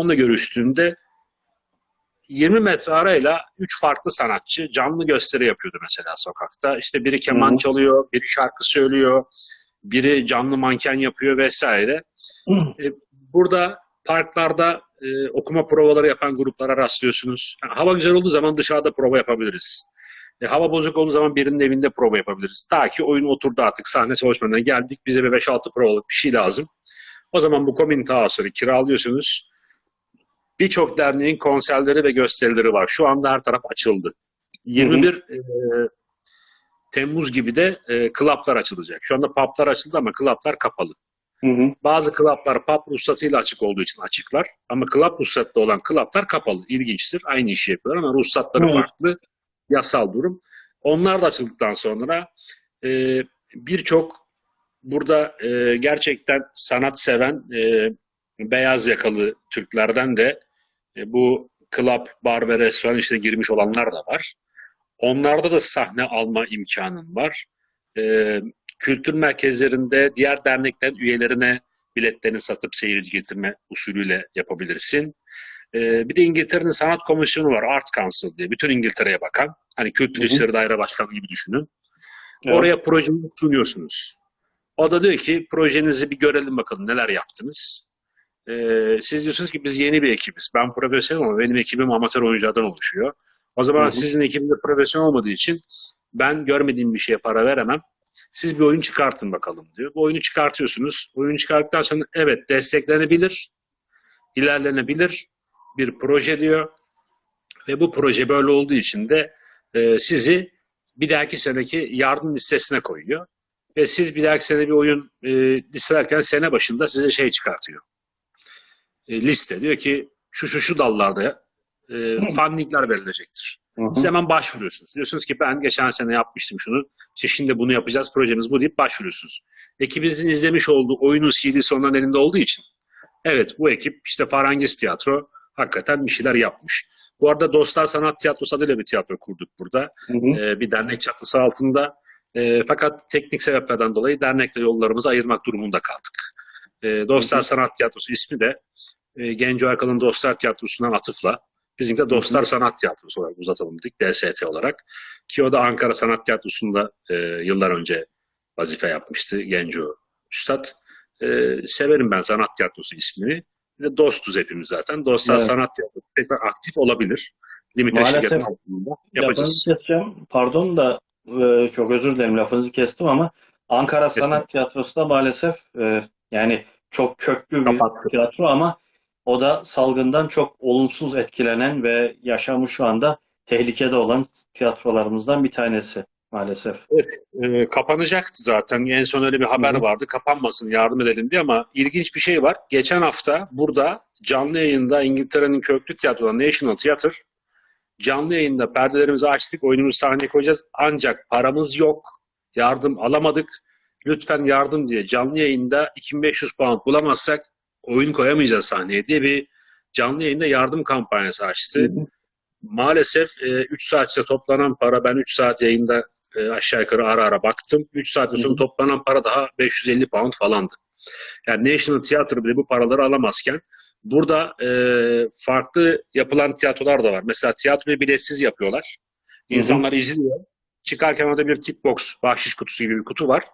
Onunla görüştüğünde 20 metre arayla 3 farklı sanatçı canlı gösteri yapıyordu mesela sokakta. İşte biri keman Hı çalıyor, biri şarkı söylüyor, biri canlı manken yapıyor vesaire. E, Burada parklarda e, okuma provaları yapan gruplara rastlıyorsunuz. Yani hava güzel olduğu zaman dışarıda prova yapabiliriz. E, hava bozuk olduğu zaman birinin evinde prova yapabiliriz. Ta ki oyun oturdu artık sahne çalışmalarına geldik. Bize bir 5-6 provalık bir şey lazım. O zaman bu komünite house'ları kiralıyorsunuz. Birçok derneğin konserleri ve gösterileri var. Şu anda her taraf açıldı. 21 e, Temmuz gibi de e, klaplar açılacak. Şu anda publar açıldı ama klaplar kapalı. Hı hı. Bazı klaplar pub ruhsatıyla açık olduğu için açıklar. Ama klap ruhsatlı olan klaplar kapalı. İlginçtir. Aynı işi yapıyorlar ama ruhsatları Evet. farklı. Yasal durum. Onlar da açıldıktan sonra e, birçok burada e, gerçekten sanat seven e, beyaz yakalı Türklerden de e, bu club, bar ve restoran işine girmiş olanlar da var. Onlarda da sahne alma imkanın var. E, kültür merkezlerinde diğer derneklerin üyelerine biletlerini satıp seyirci getirme usulüyle yapabilirsin. E, bir de İngiltere'nin sanat komisyonu var, Arts Council diye. Bütün İngiltere'ye bakan. Hani Kültür. İşleri Daire Başkanı gibi düşünün. Evet. Oraya projenizi sunuyorsunuz. O da diyor ki projenizi bir görelim bakalım neler yaptınız. Ee, siz diyorsunuz ki biz yeni bir ekibiz. Ben profesyonelim ama benim ekibim amatör oyunculardan oluşuyor. O zaman Hı hı. sizin ekibiniz profesyonel olmadığı için ben görmediğim bir şeye para veremem. Siz bir oyun çıkartın bakalım diyor. Bu oyunu çıkartıyorsunuz. Oyunu çıkarttıktan sonra evet desteklenebilir, ilerlenebilir bir proje diyor. Ve bu proje böyle olduğu için de e, sizi bir dahaki seneki yardım listesine koyuyor. Ve siz bir dahaki sene bir oyun e, listelerken sene başında size şey çıkartıyor. E, liste diyor ki şu şu şu dallarda e, fundingler verilecektir. Hı hı. Siz hemen başvuruyorsunuz. Diyorsunuz ki ben geçen sene yapmıştım şunu. İşte şimdi bunu yapacağız. Projemiz bu deyip başvuruyorsunuz. Ekibinizin izlemiş olduğu oyunun CD'si onların elinde olduğu için evet bu ekip işte Farangis Tiyatro hakikaten bir şeyler yapmış. Bu arada Dostlar Sanat Tiyatrosu adıyla bir tiyatro kurduk burada. Hı hı. Ee, bir dernek çatısı altında. Ee, fakat teknik sebeplerden dolayı dernekle yollarımızı ayırmak durumunda kaldık. Ee, Dostlar. Sanat Tiyatrosu ismi de e, Genco Erkal'ın Dostlar Tiyatrosu'ndan atıfla bizimki de Dostlar Sanat Tiyatrosu olarak uzatalım dedik DST olarak. Ki o da Ankara Sanat Tiyatrosu'nda e, yıllar önce vazife yapmıştı Genco Üstad. E, severim ben Sanat Tiyatrosu ismini. Bir de dostuz hepimiz zaten. Dostlar Evet. Sanat Tiyatrosu tekrar aktif olabilir. Limite Maalesef altında yapacağız. Keseceğim. Pardon da e, çok özür dilerim lafınızı kestim ama Ankara Kesin. Sanat Tiyatrosu da maalesef e, yani çok köklü bir Kapattı. tiyatro ama o da salgından çok olumsuz etkilenen ve yaşamı şu anda tehlikede olan tiyatrolarımızdan bir tanesi maalesef. E, kapanacaktı zaten. En son öyle bir haber Hı hı. vardı. Kapanmasın yardım edelim diye ama ilginç bir şey var. Geçen hafta burada canlı yayında İngiltere'nin köklü tiyatrosu National Theatre canlı yayında perdelerimizi açtık, oyunumuzu sahneye koyacağız. Ancak paramız yok, yardım alamadık. Lütfen yardım diye canlı yayında 2500 pound bulamazsak oyun koyamayacağız sahneye diye bir canlı yayında yardım kampanyası açtı. Hı hı. Maalesef 3 saatte toplanan para, ben 3 saat yayında e, aşağı yukarı ara ara baktım. 3 saatin Hı sonra toplanan para daha 550 pound falandı. Yani National Theatre bile bu paraları alamazken burada e, farklı yapılan tiyatrolar da var. Mesela tiyatroyu biletsiz yapıyorlar. İnsanlar izliyor. Çıkarken orada bir tip box, bahşiş kutusu gibi bir kutu var.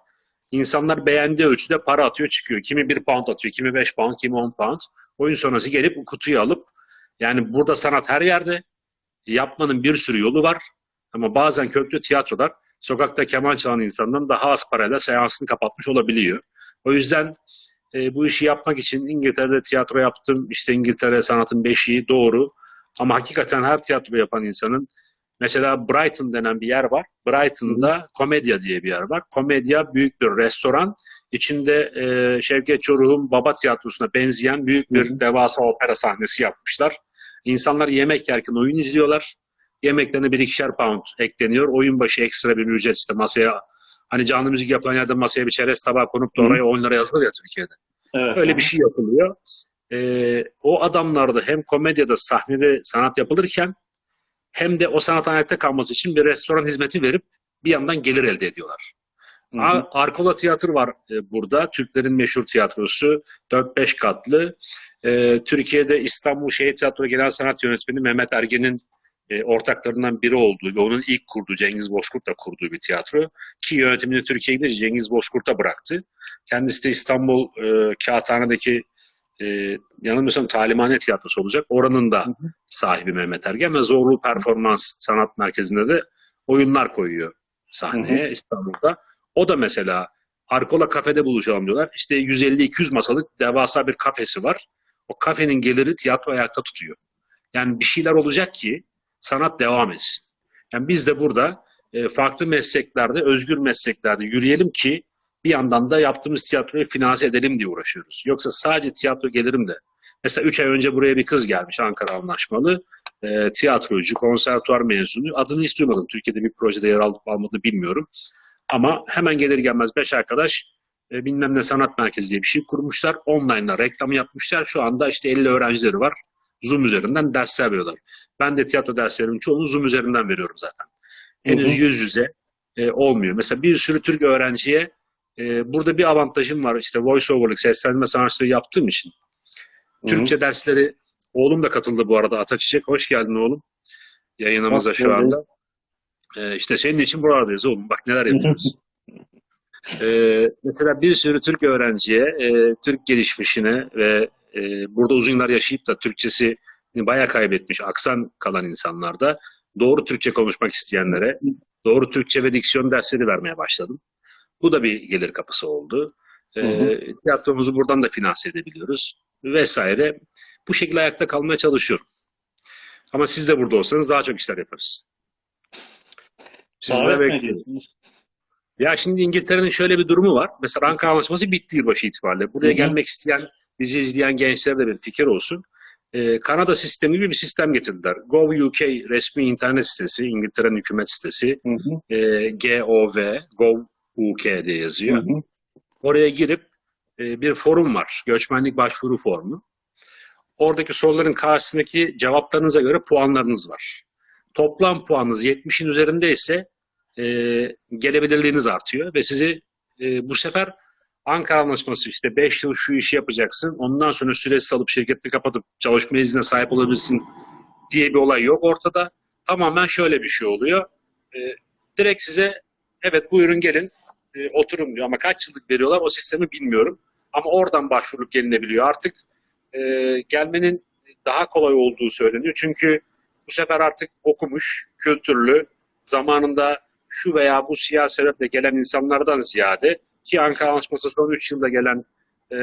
İnsanlar beğendiği ölçüde para atıyor çıkıyor. Kimi 1 pound atıyor, kimi 5 pound, kimi 10 pound. Oyun sonrası gelip kutuyu alıp yani burada sanat her yerde yapmanın bir sürü yolu var. Ama bazen köklü tiyatrolar sokakta keman çalan insandan daha az parayla seansını kapatmış olabiliyor. O yüzden e, bu işi yapmak için İngiltere'de tiyatro yaptım. İşte İngiltere sanatın beşiği doğru. Ama hakikaten her tiyatro yapan insanın mesela Brighton denen bir yer var. Brighton'da Komedya diye bir yer var. Komedya büyük bir restoran. İçinde e, Şevket Çoruh'un Baba Tiyatrosu'na benzeyen büyük bir Hı devasa opera sahnesi yapmışlar. İnsanlar yemek yerken oyun izliyorlar. Yemeklerine bir ikişer pound ekleniyor. Oyun başı ekstra bir ücret işte masaya hani canlı müzik yapılan yerde masaya bir çerez tabağı konup da oraya 10 lira yazılır ya Türkiye'de. Evet. Öyle bir şey yapılıyor. Ee, o adamlarda hem komedyada sahnede sanat yapılırken hem de o sanat ayakta kalması için bir restoran hizmeti verip bir yandan gelir elde ediyorlar. Hı hı. Arkola Tiyatro var e, burada. Türklerin meşhur tiyatrosu. 4-5 katlı. E, Türkiye'de İstanbul Şehir Tiyatro Genel Sanat Yönetmeni Mehmet Ergen'in e, ortaklarından biri olduğu ve onun ilk kurduğu Cengiz Bozkurt'la kurduğu bir tiyatro. Ki yönetimini Türkiye'ye gidince Cengiz Bozkurt'a bıraktı. Kendisi de İstanbul e, Kağıthane'deki e, yanılmıyorsam Talimhane Tiyatrosu olacak. Oranın da Hı hı. sahibi Mehmet Ergen ve Zorlu Performans Sanat Merkezi'nde de oyunlar koyuyor sahneye İstanbul'da. O da mesela Arkola kafede buluşalım diyorlar. İşte 150-200 masalık devasa bir kafesi var. O kafenin geliri tiyatro ayakta tutuyor. Yani bir şeyler olacak ki sanat devam etsin. Yani biz de burada e, farklı mesleklerde, özgür mesleklerde yürüyelim ki bir yandan da yaptığımız tiyatroyu finanse edelim diye uğraşıyoruz. Yoksa sadece tiyatro gelirim de. Mesela 3 ay önce buraya bir kız gelmiş Ankara anlaşmalı. E, tiyatrocu, konservatuar mezunu. Adını hiç duymadım. Türkiye'de bir projede yer alıp almadığını bilmiyorum. Ama hemen gelir gelmez 5 arkadaş e, bilmem ne sanat merkezi diye bir şey kurmuşlar. Online'da reklamı yapmışlar. Şu anda işte 50 öğrencileri var. Zoom üzerinden dersler veriyorlar. Ben de tiyatro derslerimin çoğunu Zoom üzerinden veriyorum zaten. Henüz Hı hı. yüz yüze e, olmuyor. Mesela bir sürü Türk öğrenciye e, burada bir avantajım var. İşte voice over'lık, seslendirme sanatçılığı yaptığım için. Hı hı. Türkçe dersleri oğlum da katıldı bu arada. Ataçiçek hoş geldin oğlum. Yayınımıza şu anda. E, işte senin için buralardayız oğlum. Bak neler yapıyoruz. Ee, mesela bir sürü Türk öğrenciye, e, Türk gelişmişine ve e, burada uzun yıllar yaşayıp da Türkçesi bayağı kaybetmiş, aksan kalan insanlarda doğru Türkçe konuşmak isteyenlere doğru Türkçe ve diksiyon dersleri vermeye başladım. Bu da bir gelir kapısı oldu. Ee, Hı tiyatromuzu buradan da finanse edebiliyoruz vesaire. Bu şekilde ayakta kalmaya çalışıyorum. Ama siz de burada olsanız daha çok işler yaparız. Mi bekliyorum. ediyorsunuz? Ya şimdi İngiltere'nin şöyle bir durumu var. Mesela Ankara Anlaşması bitti yılbaşı itibariyle. Buraya Hı hı. gelmek isteyen, bizi izleyen gençlere de bir fikir olsun. Ee, Kanada sistemi gibi bir sistem getirdiler. Gov.uk resmi internet sitesi, İngiltere'nin hükümet sitesi. Hı hı. E, Gov, Gov.uk Hı yazıyor. hı. Oraya girip e, bir forum var. Göçmenlik başvuru formu. Oradaki soruların karşısındaki cevaplarınıza göre puanlarınız var. Toplam puanınız 70'in üzerindeyse e, gelebilirliğiniz artıyor ve sizi e, bu sefer Ankara Anlaşması işte 5 yıl şu işi yapacaksın. Ondan sonra süresi alıp şirketi kapatıp çalışma iznine sahip olabilirsin diye bir olay yok ortada. Tamamen şöyle bir şey oluyor. E, direkt size evet buyurun gelin e, oturun diyor ama kaç yıllık veriyorlar o sistemi bilmiyorum. Ama oradan başvurup gelinebiliyor. Artık e, gelmenin daha kolay olduğu söyleniyor. Çünkü bu sefer artık okumuş, kültürlü, zamanında şu veya bu siyasi sebeple gelen insanlardan ziyade ki Ankara Anlaşması son 3 yılda gelen e,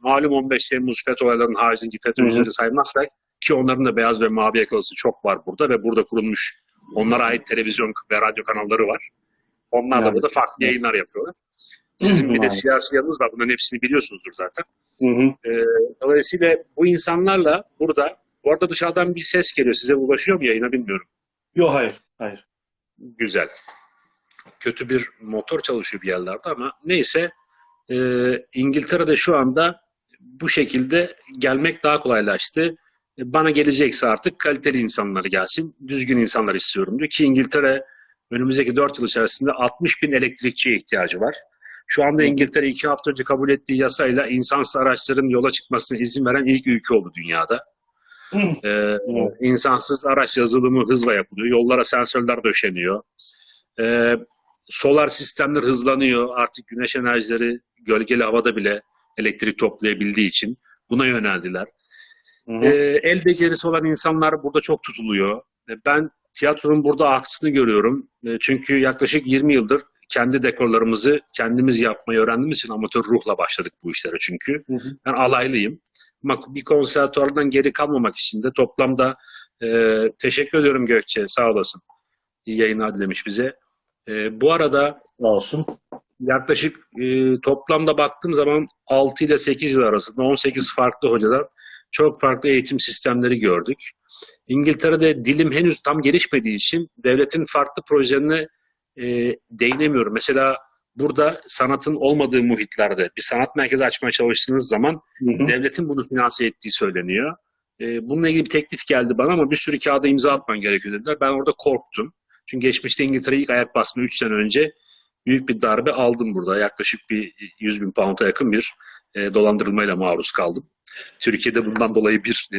malum 15 Temmuz FETÖ olaylarının haricindeki FETÖ'cüleri saymazsak ki onların da beyaz ve mavi yakalısı çok var burada ve burada kurulmuş onlara ait televizyon ve radyo kanalları var. Onlar da burada farklı yayınlar yapıyorlar. Sizin bir de siyasi yanınız var. Bunların hepsini biliyorsunuzdur zaten. Hı hı. Ee, dolayısıyla bu insanlarla burada, bu arada dışarıdan bir ses geliyor. Size ulaşıyor mu yayına bilmiyorum. Yok hayır. Hayır. Güzel. Kötü bir motor çalışıyor bir yerlerde ama neyse e, İngiltere'de şu anda bu şekilde gelmek daha kolaylaştı. E, Bana gelecekse artık kaliteli insanlar gelsin. Düzgün insanlar istiyorum diyor ki İngiltere önümüzdeki 4 yıl içerisinde 60 bin elektrikçiye ihtiyacı var. Şu anda İngiltere iki hafta önce kabul ettiği yasayla insansız araçların yola çıkmasına izin veren ilk ülke oldu dünyada. Ee, insansız araç yazılımı hızla yapılıyor. Yollara sensörler döşeniyor. Ee, solar sistemler hızlanıyor. Artık güneş enerjileri gölgeli havada bile elektrik toplayabildiği için buna yöneldiler. Ee, el becerisi olan insanlar burada çok tutuluyor. Ee, Ben tiyatronun burada artısını görüyorum. Ee, çünkü yaklaşık 20 yıldır kendi dekorlarımızı kendimiz yapmayı öğrendiğimiz için amatör ruhla başladık bu işlere çünkü. Hı hı. Ben alaylıyım. Ama bir konservatuardan geri kalmamak için de toplamda e, teşekkür ediyorum Gökçe sağ olasın. İyi yayınlar dilemiş bize. E, bu arada Sağ olsun. yaklaşık e, toplamda baktığım zaman 6 ile 8 yıl arasında 18 farklı hocadan çok farklı eğitim sistemleri gördük. İngiltere'de dilim henüz tam gelişmediği için devletin farklı projelerine e, değinemiyorum. Mesela burada sanatın olmadığı muhitlerde bir sanat merkezi açmaya çalıştığınız zaman Hı hı. devletin bunu finanse ettiği söyleniyor. E, bununla ilgili bir teklif geldi bana ama bir sürü kağıda imza atman gerekiyor dediler. Ben orada korktum. Çünkü geçmişte İngiltere'ye ilk ayak basma 3 sene önce büyük bir darbe aldım burada. Yaklaşık bir 100 bin pound'a yakın bir e, dolandırılmayla maruz kaldım. Türkiye'de bundan dolayı bir e,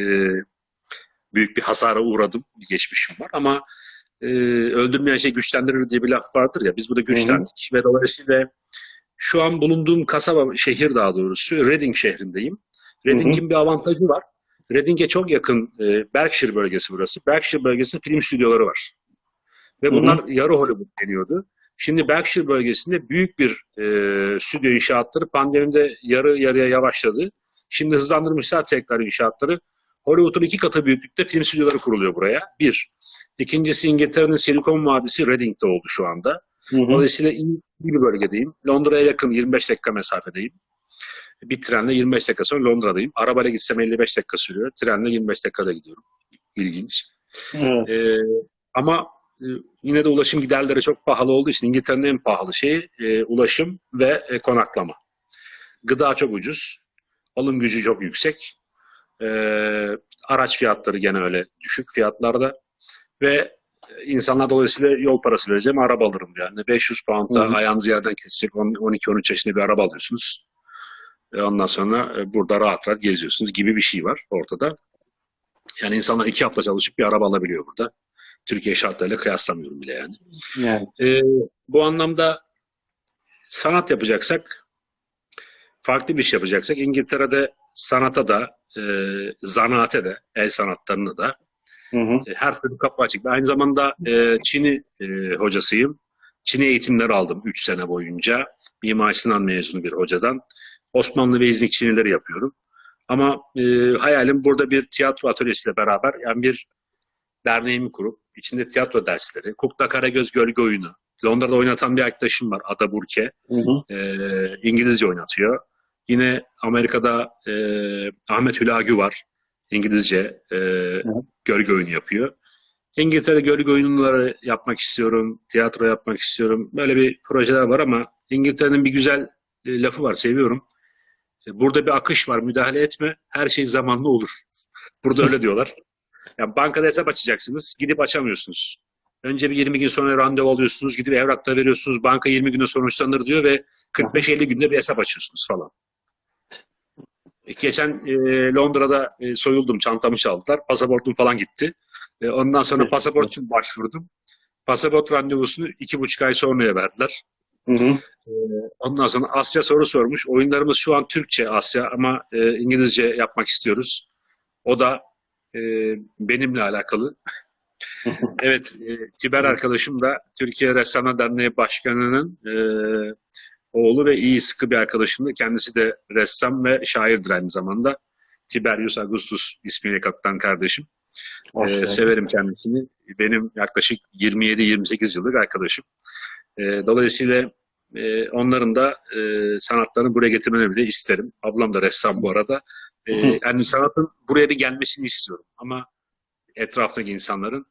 büyük bir hasara uğradım. Geçmişim var ama e, öldürmeyen şey güçlendirir diye bir laf vardır ya. Biz burada güçlendik ve dolayısıyla şu an bulunduğum kasaba, şehir daha doğrusu Reading şehrindeyim. Reading'in bir avantajı var. Reading'e çok yakın e, Berkshire bölgesi burası. Berkshire bölgesinde film stüdyoları var. Ve bunlar yarı Hollywood deniyordu. Şimdi Berkshire bölgesinde büyük bir e, stüdyo inşaatları pandemide yarı yarıya yavaşladı. Şimdi hızlandırmışlar tekrar inşaatları. Hollywood'un iki katı büyüklükte film stüdyoları kuruluyor buraya. Bir. İkincisi İngiltere'nin Silikon Vadisi Reading'de oldu şu anda. Hı hı. Dolayısıyla iyi, iyi bir bölgedeyim. Londra'ya yakın 25 dakika mesafedeyim. Bir trenle 25 dakika sonra Londra'dayım. Arabayla gitsem 55 dakika sürüyor. Trenle 25 dakikada gidiyorum. İlginç. Evet. Ee, ama e, yine de ulaşım giderleri çok pahalı olduğu için İngiltere'nin en pahalı şeyi e, ulaşım ve e, konaklama. Gıda çok ucuz. Alım gücü çok yüksek. Ee, araç fiyatları gene öyle düşük fiyatlarda. Ve e, insanlar dolayısıyla yol parası vereceğim araba alırım yani. 500 pound'a Hı hı. ayağınız yerden kesecek 12-13 yaşında bir araba alıyorsunuz. E, Ondan sonra e, burada rahat rahat geziyorsunuz gibi bir şey var ortada. Yani insanlar iki hafta çalışıp bir araba alabiliyor burada. Türkiye şartlarıyla kıyaslamıyorum bile yani. Yani. Ee, bu anlamda sanat yapacaksak, farklı bir iş yapacaksak İngiltere'de sanata da, e, zanaate de, el sanatlarına da Hı hı. e, her türlü kapı açık. Aynı zamanda e, Çin'i e, hocasıyım. Çin'i eğitimler aldım 3 sene boyunca. Mimar Sinan mezunu bir hocadan. Osmanlı ve İznik Çinileri yapıyorum. Ama e, hayalim burada bir tiyatro atölyesiyle beraber yani bir derneğimi kurup içinde tiyatro dersleri, Kukla Karagöz Gölge Oyunu, Londra'da oynatan bir arkadaşım var Ada Burke. Hı hı. E, İngilizce oynatıyor. Yine Amerika'da e, Ahmet Hülagü var. İngilizce e, gölge oyunu yapıyor. İngiltere gölge oyunları yapmak istiyorum. Tiyatro yapmak istiyorum. Böyle bir projeler var ama İngiltere'nin bir güzel e, lafı var. Seviyorum. E, Burada bir akış var. Müdahale etme. Her şey zamanlı olur. Burada öyle diyorlar. Yani bankada hesap açacaksınız. Gidip açamıyorsunuz. Önce bir 20 gün sonra randevu alıyorsunuz. Gidip evrakta veriyorsunuz. Banka 20 günde sonuçlanır diyor ve 45-50 günde bir hesap açıyorsunuz falan. E, Geçen e, Londra'da e, soyuldum. Çantamı çaldılar. Pasaportum falan gitti. E, ondan sonra pasaport için başvurdum. Pasaport randevusunu iki buçuk ay sonraya verdiler. Hı hı. Ondan sonra Asya soru sormuş. Oyunlarımız şu an Türkçe Asya ama e, İngilizce yapmak istiyoruz. O da e, benimle alakalı. evet, e, Tiber arkadaşım da Türkiye Ressamlar Derneği Başkanı'nın e, oğlu ve iyi sıkı bir arkadaşımdı. Kendisi de ressam ve şairdir aynı zamanda. Tiberius Augustus ismiyle kaptan kardeşim. Hoş Ee, severim kendisini. Benim yaklaşık 27-28 yıllık arkadaşım. Ee, dolayısıyla e, onların da e, sanatlarını buraya getirmeni bile isterim. Ablam da ressam bu arada. Hı. yani sanatın buraya bir gelmesini istiyorum. Ama etraftaki insanların.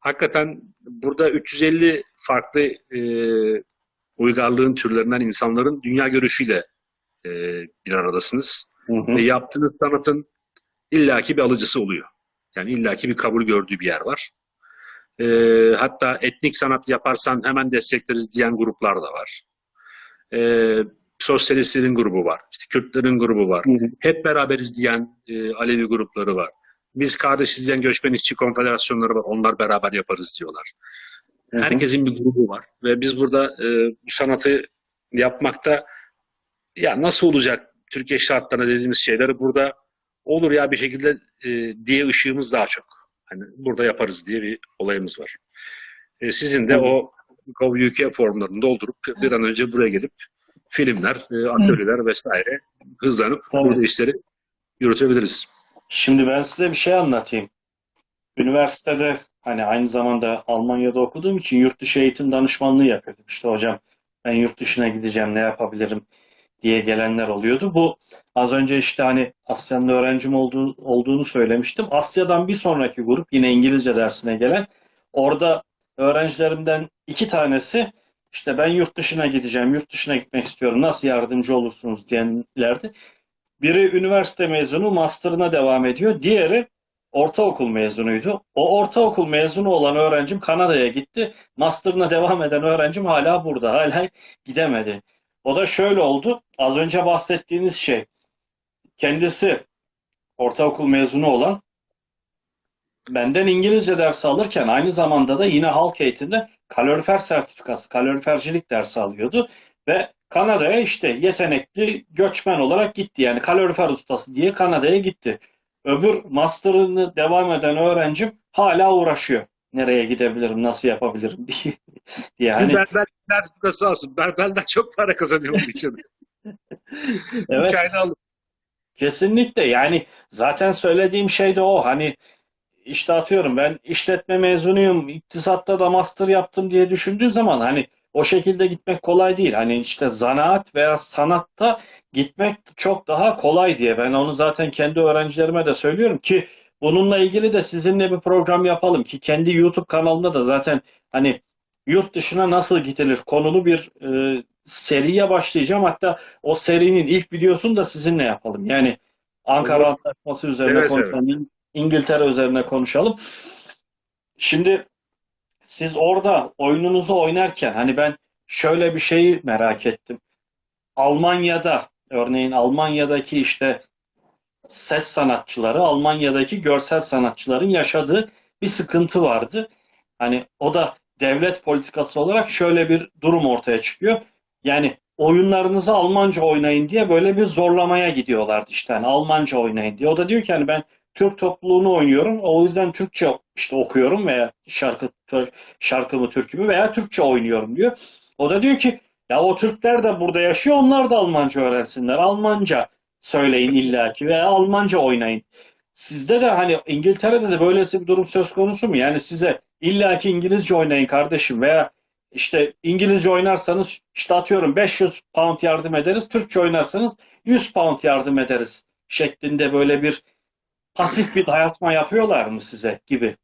Hakikaten burada 350 farklı e, uygarlığın türlerinden insanların dünya görüşüyle e, bir aradasınız. Hı hı. Ve yaptığınız sanatın illaki bir alıcısı oluyor. Yani illaki bir kabul gördüğü bir yer var. Ee, hatta etnik sanat yaparsan hemen destekleriz diyen gruplar da var. Ee, sosyalistlerin grubu var. işte Kürtlerin grubu var. Hı hı. Hep beraberiz diyen e, Alevi grupları var. Biz kardeşiz diyen göçmen işçi konfederasyonları var. Onlar beraber yaparız diyorlar. Hı hı. Herkesin bir grubu var. Ve biz burada e, bu sanatı yapmakta ya nasıl olacak Türkiye şartlarına dediğimiz şeyleri burada olur ya bir şekilde e, diye ışığımız daha çok. Hani burada yaparız diye bir olayımız var. E, sizin de Hı. o Go UK formlarını doldurup bir an önce buraya gelip filmler, e, atölyeler vesaire hızlanıp Tabii. burada işleri yürütebiliriz. Şimdi ben size bir şey anlatayım. Üniversitede hani aynı zamanda Almanya'da okuduğum için yurt dışı eğitim danışmanlığı yapıyordum. İşte hocam ben yurt dışına gideceğim ne yapabilirim diye gelenler oluyordu. Bu az önce işte hani Asya'nın öğrencim olduğu, olduğunu söylemiştim. Asya'dan bir sonraki grup yine İngilizce dersine gelen orada öğrencilerimden iki tanesi işte ben yurt dışına gideceğim, yurt dışına gitmek istiyorum, nasıl yardımcı olursunuz diyenlerdi. Biri üniversite mezunu, master'ına devam ediyor. Diğeri ortaokul mezunuydu. O ortaokul mezunu olan öğrencim Kanada'ya gitti. Master'ına devam eden öğrencim hala burada. Hala gidemedi. O da şöyle oldu. Az önce bahsettiğiniz şey. Kendisi ortaokul mezunu olan benden İngilizce dersi alırken aynı zamanda da yine halk eğitimde kalorifer sertifikası, kalorifercilik dersi alıyordu ve Kanada'ya işte yetenekli göçmen olarak gitti. Yani kalorifer ustası diye Kanada'ya gitti. Öbür master'ını devam eden öğrencim hala uğraşıyor. Nereye gidebilirim, nasıl yapabilirim diye. diye. Hani, Berber sertifikası alsın. Berberden çok para kazanıyor bu ülkede. evet. Alır. Kesinlikle yani zaten söylediğim şey de o hani işte atıyorum ben işletme mezunuyum iktisatta da master yaptım diye düşündüğü zaman hani o şekilde gitmek kolay değil. Hani işte zanaat veya sanatta gitmek çok daha kolay diye ben onu zaten kendi öğrencilerime de söylüyorum ki bununla ilgili de sizinle bir program yapalım ki kendi YouTube kanalımda da zaten hani yurt dışına nasıl gidilir konulu bir e, seriye başlayacağım. Hatta o serinin ilk videosunu da sizinle yapalım. Yani Ankara Olur. Antlaşması üzerine Evet, konuşalım. İng- İngiltere üzerine konuşalım. Şimdi siz orada oyununuzu oynarken hani ben şöyle bir şeyi merak ettim. Almanya'da örneğin Almanya'daki işte ses sanatçıları, Almanya'daki görsel sanatçıların yaşadığı bir sıkıntı vardı. Hani o da devlet politikası olarak şöyle bir durum ortaya çıkıyor. Yani oyunlarınızı Almanca oynayın diye böyle bir zorlamaya gidiyorlardı işte. Hani Almanca oynayın diye. O da diyor ki hani ben Türk topluluğunu oynuyorum. O yüzden Türkçe işte okuyorum veya şarkı şarkımı, türkümü veya Türkçe oynuyorum diyor. O da diyor ki ya o Türkler de burada yaşıyor. Onlar da Almanca öğrensinler. Almanca söyleyin illaki veya Almanca oynayın. Sizde de hani İngiltere'de de böylesi bir durum söz konusu mu? Yani size illaki İngilizce oynayın kardeşim veya işte İngilizce oynarsanız işte atıyorum 500 pound yardım ederiz. Türkçe oynarsanız 100 pound yardım ederiz şeklinde böyle bir pasif bir dayatma yapıyorlar mı size gibi?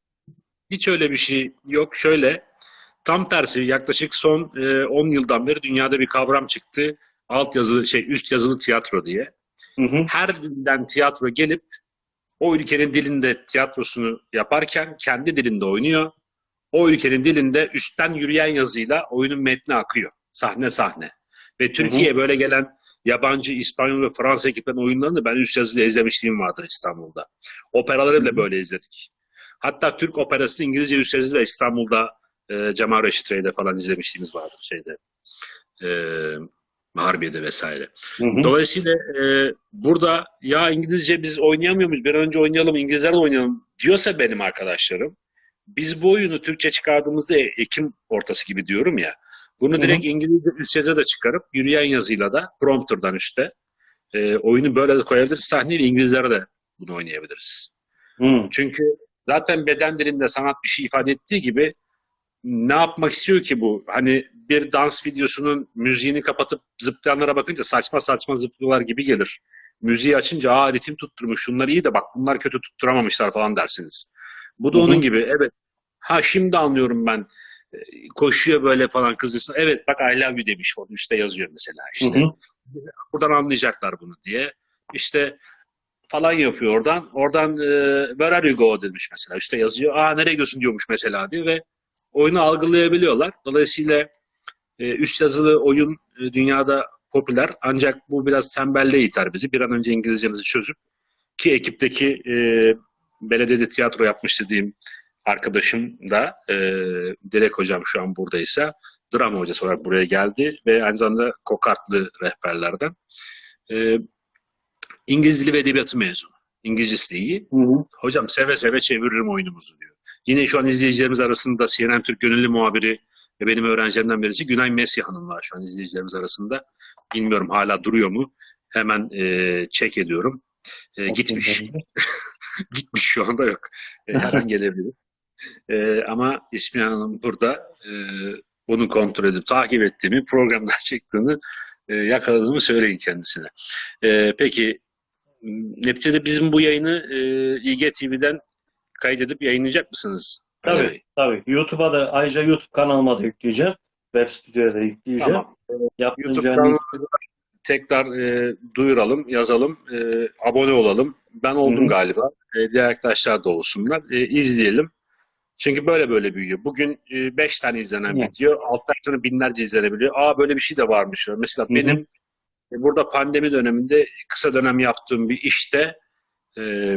Hiç öyle bir şey yok. Şöyle tam tersi yaklaşık son e, 10 yıldan beri dünyada bir kavram çıktı. Alt yazılı şey üst yazılı tiyatro diye. Hı hı. Her dilden tiyatro gelip o ülkenin dilinde tiyatrosunu yaparken kendi dilinde oynuyor. O ülkenin dilinde üstten yürüyen yazıyla oyunun metni akıyor. Sahne sahne. Ve Türkiye'ye böyle gelen yabancı, İspanyol ve Fransa ekiplerin oyunlarını ben üst yazıyla izlemişliğim vardır İstanbul'da. Operaları bile böyle izledik. Hatta Türk operasını İngilizce üst yazıyla İstanbul'da e, Cemal Reşit Rey'de falan izlemişliğimiz vardır şeyde. E, Harbiye'de vesaire. Hı hı. Dolayısıyla e, burada ya İngilizce biz oynayamıyor muyuz? Bir önce oynayalım, İngilizlerle oynayalım diyorsa benim arkadaşlarım biz bu oyunu Türkçe çıkardığımızda Ekim ortası gibi diyorum ya. Bunu Hı hı. direkt İngilizce üst yazıya da çıkarıp yürüyen yazıyla da prompterdan üstte e, oyunu böyle de koyabiliriz. Sahneyle İngilizlere de bunu oynayabiliriz. Hı. Çünkü zaten beden dilinde sanat bir şey ifade ettiği gibi ne yapmak istiyor ki bu? Hani bir dans videosunun müziğini kapatıp zıplayanlara bakınca saçma saçma zıplıyorlar gibi gelir. Müziği açınca aa ritim tutturmuş şunlar iyi de bak bunlar kötü tutturamamışlar falan dersiniz. Bu da Hı hı. onun gibi evet. Ha şimdi anlıyorum ben. Koşuyor böyle falan kızıyorsun. Evet bak I love you demiş orada üstte yazıyor mesela Hı işte. hı. Buradan anlayacaklar bunu diye. İşte falan yapıyor oradan. Oradan e, where are you go demiş mesela. Üstte yazıyor. Aa nereye gidiyorsun diyormuş mesela diyor ve oyunu algılayabiliyorlar. Dolayısıyla e, üst yazılı oyun e, dünyada popüler. Ancak bu biraz tembelliğe iter bizi. Bir an önce İngilizcemizi çözüp ki ekipteki e, belediyede tiyatro yapmış dediğim arkadaşım da e, Dilek hocam şu an buradaysa drama hocası olarak buraya geldi ve aynı zamanda Kokartlı rehberlerden. E, İngiliz Dili ve Edebiyatı mezunu. İngilizcesi de iyi. Hı hı. Hocam seve seve çeviririm oyunumuzu diyor. Yine şu an izleyicilerimiz arasında CNN Türk gönüllü muhabiri ve benim öğrencilerimden birisi Günay Messi Hanım var şu an izleyicilerimiz arasında. Bilmiyorum hala duruyor mu? Hemen e, check ediyorum. E, gitmiş. Gitmiş şu anda yok. E, her an gelebilir. E, ama İsmi Hanım burada e, bunu kontrol edip takip ettiğimi, programdan çıktığını e, yakaladığımı söyleyin kendisine. E, peki neticede bizim bu yayını e, İG TV'den kaydedip yayınlayacak mısınız? Tabii, Bey? tabii. YouTube'a da ayrıca YouTube kanalıma da yükleyeceğim. Web stüdyoya da yükleyeceğim. Tamam. Yaptığım YouTube kanalımızda tekrar e, duyuralım, yazalım, e, abone olalım. Ben oldum Hı hı. galiba. E, diğer arkadaşlar da olsunlar. E, izleyelim. Çünkü böyle böyle büyüyor. Bugün 5 tane izlenen Evet. video, alttan sonra binlerce izlenebiliyor. Aa böyle bir şey de varmış. Mesela Hı hı. benim e, burada pandemi döneminde kısa dönem yaptığım bir işte e,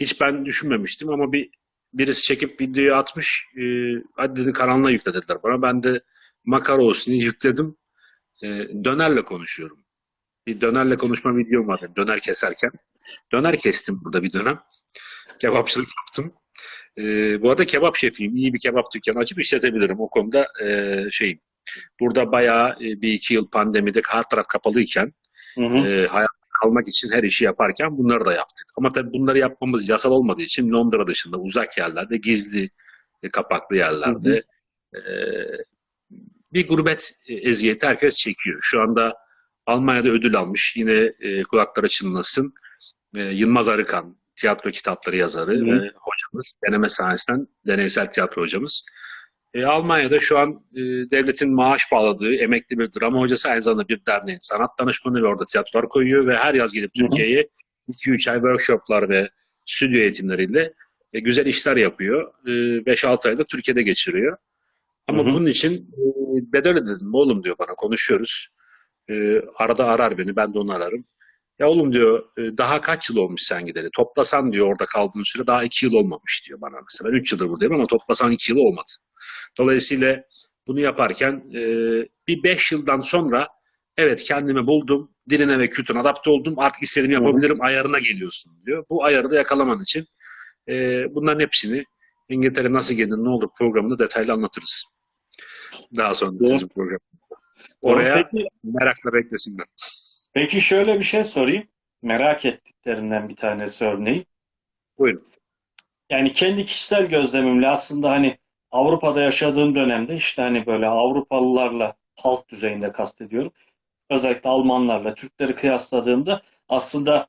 hiç ben düşünmemiştim ama bir birisi çekip videoyu atmış. E, hadi dedi kanalına yükle dediler bana. Ben de makara olsun diye yükledim. E, dönerle konuşuyorum. Bir dönerle konuşma videom vardı. Döner keserken. Döner kestim burada bir dönem. Kebapçılık yaptım. E, bu arada kebap şefiyim. İyi bir kebap dükkanı açıp işletebilirim. O konuda e, şeyim. Burada bayağı e, bir iki yıl pandemide her taraf kapalıyken Hı hı. e, hayatta kalmak için her işi yaparken bunları da yaptık. Ama tabii bunları yapmamız yasal olmadığı için Londra dışında uzak yerlerde, gizli e, kapaklı yerlerde e, bir gurbet eziyeti herkes çekiyor. Şu anda Almanya'da ödül almış. Yine e, kulaklara çınlasın. E, Yılmaz Arıkan, tiyatro kitapları yazarı Hı hı. ve hocamız, deneme sahnesinden deneysel tiyatro hocamız. E, Almanya'da şu an e, devletin maaş bağladığı emekli bir drama hocası aynı zamanda bir derneğin sanat danışmanı ve orada tiyatrolar koyuyor ve her yaz gelip. Türkiye'ye 2-3 ay workshoplar ve stüdyo eğitimleriyle e, güzel işler yapıyor. E, 5-6 ayda Türkiye'de geçiriyor. Ama Hı hı. bunun için e, ben öyle dedim oğlum diyor bana konuşuyoruz. E, arada arar beni ben de onu ararım. Ya oğlum diyor e, daha kaç yıl olmuş sen gideri? Toplasan diyor orada kaldığın süre daha 2 yıl olmamış diyor bana mesela. Ben 3 yıldır buradayım ama toplasan 2 yıl olmadı. Dolayısıyla bunu yaparken e, bir 5 yıldan sonra evet kendimi buldum, diline ve kültürüne adapte oldum, artık istediğimi yapabilirim ayarına geliyorsun diyor. Bu ayarı da yakalaman için e, bunların hepsini İngiltere nasıl gelir ne olur programında detaylı anlatırız. Daha sonra sizin program. Doğru. Oraya merakla beklesinler. Peki şöyle bir şey sorayım. Merak ettiklerinden bir tanesi örneğin. Buyurun. Yani kendi kişisel gözlemimle aslında hani Avrupa'da yaşadığım dönemde işte hani böyle Avrupalılarla halk düzeyinde kastediyorum. Özellikle Almanlarla Türkleri kıyasladığımda aslında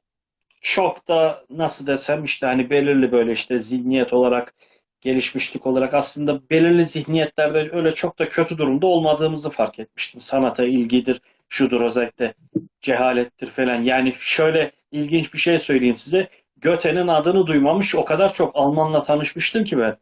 çok da nasıl desem işte hani belirli böyle işte zihniyet olarak gelişmişlik olarak aslında belirli zihniyetlerde öyle çok da kötü durumda olmadığımızı fark etmiştim. Sanata ilgidir, şudur özellikle cehalettir falan. Yani şöyle ilginç bir şey söyleyeyim size. Göte'nin adını duymamış o kadar çok Almanla tanışmıştım ki ben.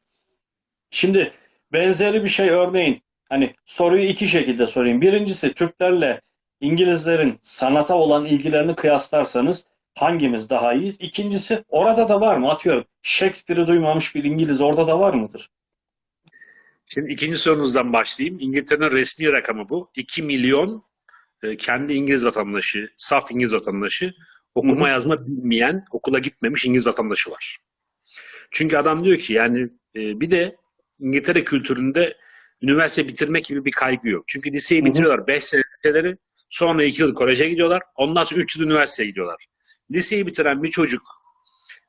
Şimdi benzeri bir şey örneğin hani soruyu iki şekilde sorayım. Birincisi Türklerle İngilizlerin sanata olan ilgilerini kıyaslarsanız hangimiz daha iyiyiz? İkincisi orada da var mı? Atıyorum Shakespeare'i duymamış bir İngiliz orada da var mıdır? Şimdi ikinci sorunuzdan başlayayım. İngiltere'nin resmi rakamı bu. 2 milyon e, kendi İngiliz vatandaşı, saf İngiliz vatandaşı, okuma yazma bilmeyen, okula gitmemiş İngiliz vatandaşı var. Çünkü adam diyor ki yani e, bir de İngiltere kültüründe üniversite bitirmek gibi bir kaygı yok. Çünkü liseyi bitiriyorlar 5 sene liseleri, sonra 2 yıl koleje gidiyorlar, ondan sonra 3 yıl üniversiteye gidiyorlar. Liseyi bitiren bir çocuk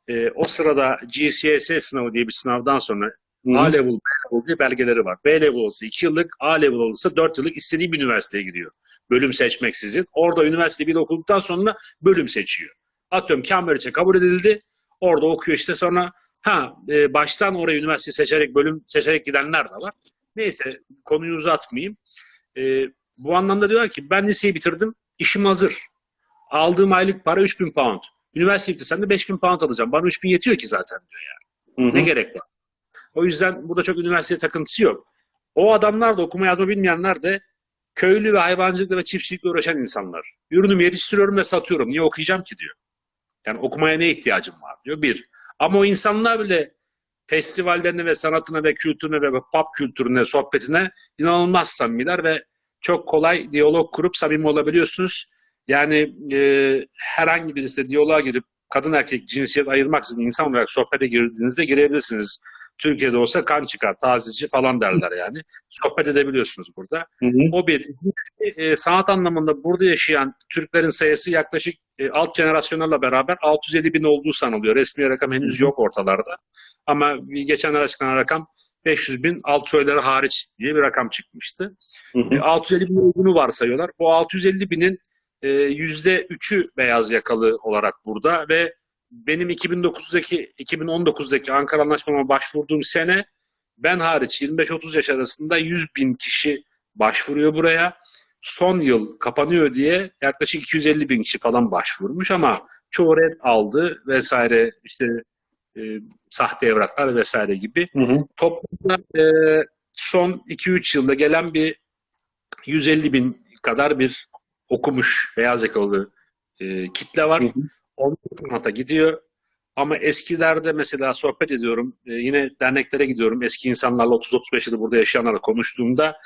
e, o sırada GCSE sınavı diye bir sınavdan sonra Hı A level, B level diye belgeleri var. B level olsa 2 yıllık, A level olsa 4 yıllık istediği bir üniversiteye gidiyor. Bölüm seçmeksizin. Orada üniversite bir okuduktan sonra bölüm seçiyor. Atıyorum Cambridge'e kabul edildi. Orada okuyor işte sonra ha e, baştan oraya üniversite seçerek bölüm seçerek gidenler de var. Neyse konuyu uzatmayayım. E, bu anlamda diyorlar ki ben liseyi bitirdim. işim hazır. Aldığım aylık para 3000 pound. Üniversite bitirsem de 5000 pound alacağım. Bana 3000 yetiyor ki zaten diyor yani. Hı Ne hı. gerek var? O yüzden burada çok üniversite takıntısı yok. O adamlar da okuma yazma bilmeyenler de köylü ve hayvancılıkla ve çiftçilikle uğraşan insanlar. Ürünümü yetiştiriyorum ve satıyorum. Niye okuyacağım ki diyor. Yani okumaya ne ihtiyacım var diyor. Bir. Ama o insanlar bile festivallerine ve sanatına ve kültürüne ve pop kültürüne, sohbetine inanılmaz samimiler ve çok kolay diyalog kurup samimi olabiliyorsunuz. Yani e, herhangi birisiyle diyaloğa girip kadın erkek cinsiyet ayırmaksızın insan olarak sohbete girdiğinizde girebilirsiniz. Türkiye'de olsa kan çıkar, tazeci falan derler yani. Sohbet edebiliyorsunuz burada. Hı hı. O bir. E, sanat anlamında burada yaşayan Türklerin sayısı yaklaşık e, alt jenerasyonlarla beraber 650 bin olduğu sanılıyor. Resmi rakam henüz yok ortalarda. Ama bir geçen açıklanan rakam 500 bin alt soyları hariç diye bir rakam çıkmıştı. Hı hı. E, 650 bin olduğunu varsayıyorlar. Bu 650 binin e, %3'ü beyaz yakalı olarak burada ve benim 2009'daki 2019'daki Ankara Anlaşmama başvurduğum sene ben hariç 25-30 yaş arasında 100 bin kişi başvuruyor buraya. son yıl kapanıyor diye yaklaşık 250 bin kişi falan başvurmuş ama çoğu red aldı vesaire işte e, sahte evraklar vesaire gibi. Hı hı. Toplamda e, son 2-3 yılda gelen bir 150 bin kadar bir okumuş beyaz yakalı e, kitle var. Hı hı. Onlar sanata gidiyor. Ama eskilerde mesela sohbet ediyorum. E, yine derneklere gidiyorum. Eski insanlarla 30-35 yıl burada yaşayanlarla konuştuğumda